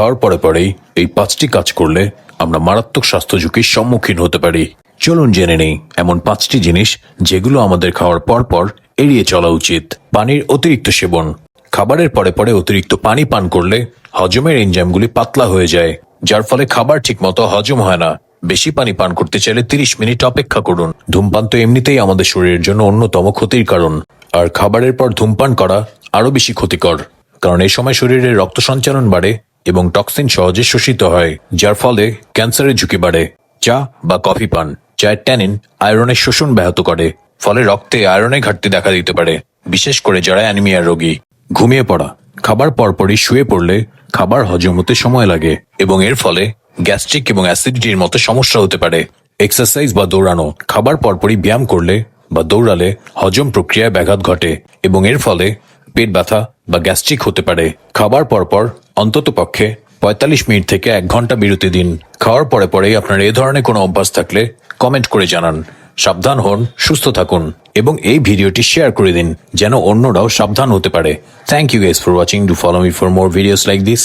খাওয়ার পরে পরেই এই পাঁচটি কাজ করলে আমরা মারাত্মক স্বাস্থ্য ঝুঁকির সম্মুখীন হতে পারি। চলুন জেনে নেই, এমন পাঁচটি জিনিস যেগুলো আমাদের খাওয়ার পর পর এড়িয়ে চলা উচিত। পানির অতিরিক্ত সেবন। খাবারের পরে পরে অতিরিক্ত পানি পান করলে হজমের এনজাইমগুলি পাতলা হয়ে যায়, যার ফলে খাবার ঠিকমতো হজম হয় না। বেশি পানি পান করতে চাইলে তিরিশ মিনিট অপেক্ষা করুন। ধূমপান তো এমনিতেই আমাদের শরীরের জন্য অন্যতম ক্ষতির কারণ। আর খাবারের পর ধূমপান করা আরও বেশি ক্ষতিকর, কারণ এই সময় শরীরে রক্ত সঞ্চালন বাড়ে এবং টক্সিন সহজে শোষিত হয়, যার ফলে ক্যান্সারের ঝুঁকি বাড়ে। চা বা কফি পান, চায়ের ট্যানিন আয়রনের শোষণ ব্যাহত করে, ফলে রক্তে আয়রনের ঘাটতি দেখা দিতে পারে, বিশেষ করে যারা অ্যানিমিয়ার রোগী। ঘুমিয়ে পড়া, খাবার পরপরই শুয়ে পড়লে খাবার হজম হতে সময় লাগে, এবং এর ফলে গ্যাস্ট্রিক এবং অ্যাসিডিটির মতো সমস্যা হতে পারে। এক্সারসাইজ বা দৌড়ানো, খাবার পরপরই ব্যায়াম করলে বা দৌড়ালে হজম প্রক্রিয়ায় ব্যাঘাত ঘটে, এবং এর ফলে পেট ব্যথা বা গ্যাস্ট্রিক হতে পারে। খাবার পরপর অন্তত পক্ষে পঁয়তাল্লিশ মিনিট থেকে এক ঘণ্টা বিরতি দিন। খাওয়ার পরে পরেই আপনার এ ধরনের কোনো অভ্যাস থাকলে কমেন্ট করে জানান। সাবধান হন, সুস্থ থাকুন এবং এই ভিডিওটি শেয়ার করে দিন, যেন অন্যরাও সাবধান হতে পারে। Thank you guys for watching do follow me for more videos like this